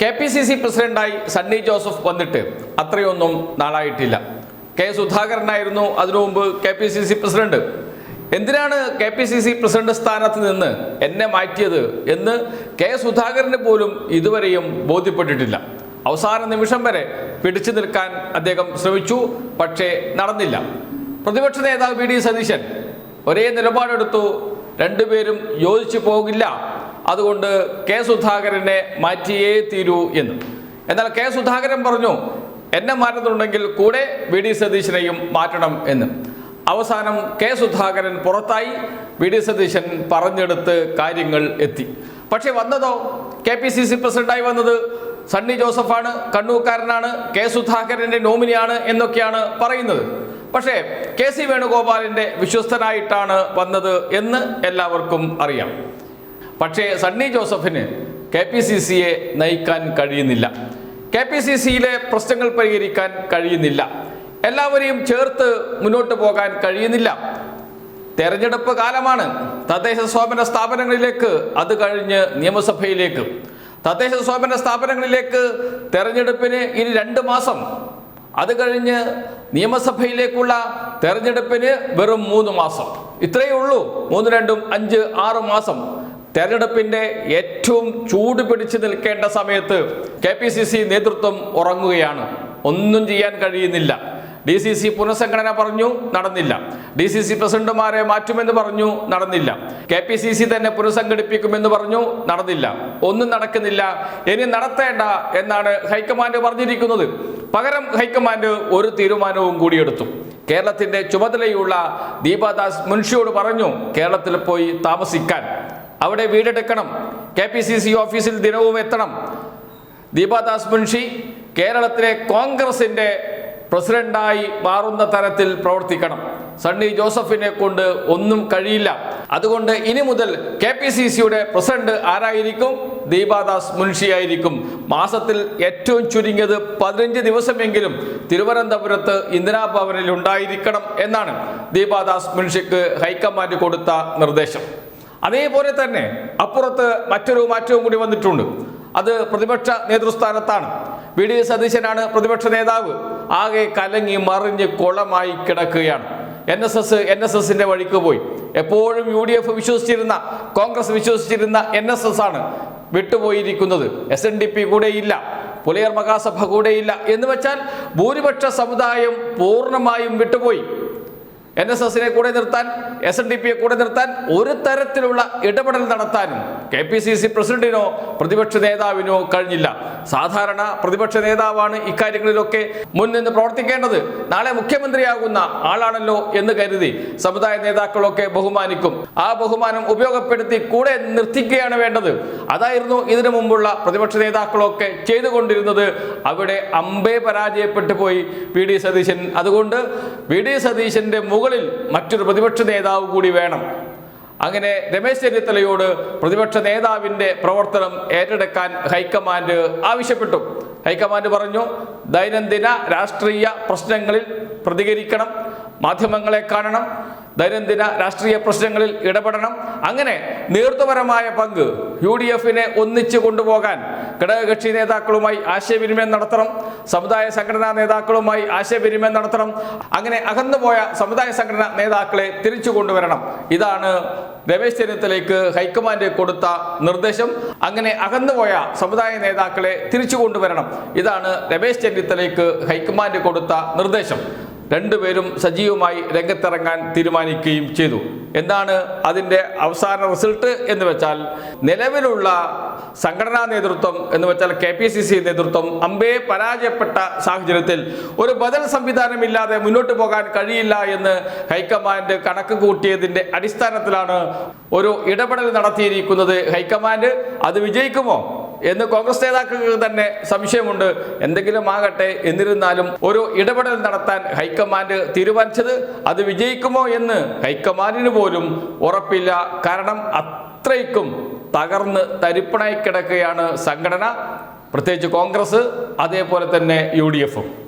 K P C C പ്രസിഡന്റായി സണ്ണി ജോസഫ് വന്നിട്ട് അത്രയൊന്നും നാളായിട്ടില്ല. കെ സുധാകരനായിരുന്നു അതിനു മുമ്പ് K P C C president. എന്തിനാണ് K P C C president സ്ഥാനത്ത് നിന്ന് എന്നെ മാറ്റിയത് എന്ന് കെ സുധാകരന് പോലും ഇതുവരെയും ബോധ്യപ്പെട്ടിട്ടില്ല. അവസാന നിമിഷം വരെ പിടിച്ചു നിൽക്കാൻ അദ്ദേഹം ശ്രമിച്ചു പക്ഷേ നടന്നില്ല. പ്രതിപക്ഷ നേതാവ് വി ഡി സതീശൻ ഒരേ നിലപാടെടുത്തു രണ്ടുപേരും യോജിച്ചു പോകില്ല. അതുകൊണ്ട് കെ സുധാകരനെ മാറ്റിയേ തീരൂ എന്ന്. എന്നാൽ കെ സുധാകരൻ പറഞ്ഞു എന്നെ മാറ്റുന്നുണ്ടെങ്കിൽ കൂടെ വി. ഡി. സതീശനെയും മാറ്റണം എന്ന്. അവസാനം കെ സുധാകരൻ പുറത്തായി വി. ഡി. സതീശൻ പറഞ്ഞെടുത്ത് കാര്യങ്ങൾ എത്തി. പക്ഷേ വന്നതോ? കെ പി സി സി പ്രസിഡന്റായി വന്നത് സണ്ണി ജോസഫാണ് കണ്ണൂക്കാരനാണ് കെ സുധാകരന്റെ നോമിനിയാണ് എന്നൊക്കെയാണ് പറയുന്നത്. പക്ഷേ കെ സി വേണുഗോപാലിന്റെ വിശ്വസ്തനായിട്ടാണ് വന്നത് എന്ന് എല്ലാവർക്കും അറിയാം. പക്ഷേ സണ്ണി ജോസഫിന് കെ പി സി സിയെ നയിക്കാൻ കഴിയുന്നില്ല. കെ പി സി സിയിലെ പ്രശ്നങ്ങൾ പരിഹരിക്കാൻ കഴിയുന്നില്ല. എല്ലാവരെയും ചേർത്ത് മുന്നോട്ട് പോകാൻ കഴിയുന്നില്ല. തെരഞ്ഞെടുപ്പ് കാലമാണ്. തദ്ദേശ സ്വയംഭരണ സ്ഥാപനങ്ങളിലേക്ക് അത് കഴിഞ്ഞ് നിയമസഭയിലേക്ക്. തദ്ദേശ സ്വയംഭരണ സ്ഥാപനങ്ങളിലേക്ക് തെരഞ്ഞെടുപ്പിന് ഇനി രണ്ട് മാസം. അത് കഴിഞ്ഞ് നിയമസഭയിലേക്കുള്ള തെരഞ്ഞെടുപ്പിന് വെറും മൂന്ന് മാസം. ഇത്രയേ ഉള്ളൂ. മൂന്ന് രണ്ടും അഞ്ച് ആറ് മാസം. തെരഞ്ഞെടുപ്പിന്റെ ഏറ്റവും ചൂട് പിടിച്ചു നിൽക്കേണ്ട സമയത്ത് കെ പി സി സി നേതൃത്വം ഉറങ്ങുകയാണ്. ഒന്നും ചെയ്യാൻ കഴിയുന്നില്ല. ഡി സി സി പുനഃസംഘടന പറഞ്ഞു നടന്നില്ല. ഡി സി സി പ്രസിഡന്റുമാരെ മാറ്റുമെന്ന് പറഞ്ഞു നടന്നില്ല. കെ പി സി സി തന്നെ പുനഃസംഘടിപ്പിക്കുമെന്ന് പറഞ്ഞു നടന്നില്ല. ഒന്നും നടക്കുന്നില്ല. ഇനി നടത്തേണ്ട എന്നാണ് ഹൈക്കമാൻഡ് പറഞ്ഞിരിക്കുന്നത്. പകരം ഹൈക്കമാൻഡ് ഒരു തീരുമാനവും കൂടിയെടുത്തു കേരളത്തിന്റെ ചുമതലയുള്ള ദീപാദാസ് മുൻഷിയോട് പറഞ്ഞു കേരളത്തിൽ പോയി താമസിക്കാൻ. അവിടെ വീടെടുക്കണം. കെ പി സി സി ഓഫീസിൽ ദിനവും എത്തണം. ദീപാദാസ് മുൻഷി കേരളത്തിലെ കോൺഗ്രസിന്റെ പ്രസിഡന്റായി മാറുന്ന തരത്തിൽ പ്രവർത്തിക്കണം. സണ്ണി ജോസഫിനെ കൊണ്ട് ഒന്നും കഴിയില്ല. അതുകൊണ്ട് ഇനി മുതൽ കെ പി സി സിയുടെ പ്രസിഡന്റ് ആരായിരിക്കും? ദീപാദാസ് മുൻഷിയായിരിക്കും മാസത്തിൽ ഏറ്റവും ചുരുങ്ങിയത് പതിനഞ്ച് ദിവസമെങ്കിലും തിരുവനന്തപുരത്ത് ഇന്ദിരാഭവനിൽ ഉണ്ടായിരിക്കണം എന്നാണ് ദീപാദാസ് മുൻഷിക്ക് ഹൈക്കമാൻഡ് കൊടുത്ത നിർദ്ദേശം. അതേപോലെ തന്നെ അപ്പുറത്ത് മറ്റൊരു മാറ്റവും കൂടി വന്നിട്ടുണ്ട്. അത് പ്രതിപക്ഷ നേതൃസ്ഥാനത്താണ്. വി ഡി സതീശനാണ് പ്രതിപക്ഷ നേതാവ്. ആകെ കലങ്ങി മറിഞ്ഞ് കുളമായി കിടക്കുകയാണ്. N S S N S എസിന്റെ വഴിക്ക് പോയി. എപ്പോഴും യു ഡി എഫ് വിശ്വസിച്ചിരുന്ന കോൺഗ്രസ് വിശ്വസിച്ചിരുന്ന എൻ എസ് എസ് ആണ് വിട്ടുപോയിരിക്കുന്നത്. എസ് എൻ ഡി പി കൂടെയില്ല. പുലയർ മഹാസഭ കൂടെയില്ല. എന്ന് വെച്ചാൽ ഭൂരിപക്ഷ സമുദായം പൂർണമായും വിട്ടുപോയി. എൻ എസ് എസിനെ കൂടെ നിർത്താൻ എസ് എൻ ഡി പിയെ കൂടെ നിർത്താൻ ഒരു തരത്തിലുള്ള ഇടപെടൽ നടത്താനും കെ പി സി സി പ്രസിഡന്റിനോ പ്രതിപക്ഷ നേതാവിനോ കഴിഞ്ഞില്ല. സാധാരണ പ്രതിപക്ഷ നേതാവാണ് ഇക്കാര്യങ്ങളിലൊക്കെ മുൻനിന്ന് പ്രവർത്തിക്കേണ്ടത്. നാളെ മുഖ്യമന്ത്രിയാകുന്ന ആളാണല്ലോ എന്ന് കരുതി സമുദായ നേതാക്കളൊക്കെ ബഹുമാനിക്കും. ആ ബഹുമാനം ഉപയോഗപ്പെടുത്തി കൂടെ നിർത്തിക്കുകയാണ് വേണ്ടത്. അതായിരുന്നു ഇതിനു മുമ്പുള്ള പ്രതിപക്ഷ നേതാക്കളൊക്കെ ചെയ്തുകൊണ്ടിരുന്നത്. അവിടെ അമ്പേ പരാജയപ്പെട്ടു പോയി പി ഡി സതീശൻ. അതുകൊണ്ട് പി ഡി സതീശന്റെ മുകളിൽ മറ്റൊരു പ്രതിപക്ഷ നേതാവ് കൂടി വേണം. അങ്ങനെ രമേശ് ചെന്നിത്തലയോട് പ്രതിപക്ഷ നേതാവിന്റെ പ്രവർത്തനം ഏറ്റെടുക്കാൻ ഹൈക്കമാൻഡ് ആവശ്യപ്പെട്ടു. ഹൈക്കമാൻഡ് പറഞ്ഞു ദൈനംദിന രാഷ്ട്രീയ പ്രശ്നങ്ങളിൽ പ്രതികരിക്കണം. മാധ്യമങ്ങളെ കാണണം ദൈനംദിന രാഷ്ട്രീയ പ്രശ്നങ്ങളിൽ ഇടപെടണം. അങ്ങനെ നേതൃത്വപരമായ പങ്ക് യു ഡി എഫിനെ ഒന്നിച്ചു കൊണ്ടുപോകാൻ ഘടകകക്ഷി നേതാക്കളുമായി ആശയവിനിമയം നടത്തണം സമുദായ സംഘടനാ നേതാക്കളുമായി ആശയവിനിമയം നടത്തണം. അങ്ങനെ അകന്നുപോയ സമുദായ സംഘടനാ നേതാക്കളെ തിരിച്ചു കൊണ്ടുവരണം. ഇതാണ് രമേശ് ചെന്നിത്തലയ്ക്ക് ഹൈക്കമാൻഡ് കൊടുത്ത നിർദ്ദേശം. അങ്ങനെ അകന്നുപോയ സമുദായ നേതാക്കളെ തിരിച്ചു കൊണ്ടുവരണം. ഇതാണ് രമേശ് ചെന്നിത്തലയ്ക്ക് ഹൈക്കമാൻഡ് കൊടുത്ത നിർദ്ദേശം. രണ്ടുപേരും സജീവമായി രംഗത്തിറങ്ങാൻ തീരുമാനിക്കുകയും ചെയ്തു. എന്താണ് അതിന്റെ അവസാന റിസൾട്ട് എന്ന് വെച്ചാൽ നിലവിലുള്ള സംഘടനാ നേതൃത്വം എന്ന് വെച്ചാൽ കെ പി സി സി നേതൃത്വം അമ്പേ പരാജയപ്പെട്ട സാഹചര്യത്തിൽ ഒരു ബദൽ സംവിധാനമില്ലാതെ മുന്നോട്ട് പോകാൻ കഴിയില്ല എന്ന് ഹൈക്കമാൻഡ് കണക്ക് കൂട്ടിയതിന്റെ അടിസ്ഥാനത്തിലാണ് ഒരു ഇടപെടൽ നടത്തിയിരിക്കുന്നത് ഹൈക്കമാൻഡ്. അത് വിജയിക്കുമോ? എന്ന് കോൺഗ്രസ് നേതാക്കൾക്ക് തന്നെ സംശയമുണ്ട്. എന്തെങ്കിലും ആകട്ടെ എന്നിരുന്നാലും ഒരു ഇടപെടൽ നടത്താൻ ഹൈക്കമാൻഡ് തീരുമാനിച്ചത് അത് വിജയിക്കുമോ എന്ന് ഹൈക്കമാൻഡിന് പോലും ഉറപ്പില്ല. കാരണം അത്രയ്ക്കും തകർന്ന് തരിപ്പണായി കിടക്കുകയാണ് സംഘടന. പ്രത്യേകിച്ച് കോൺഗ്രസ് അതേപോലെ തന്നെ യു ഡി എഫും.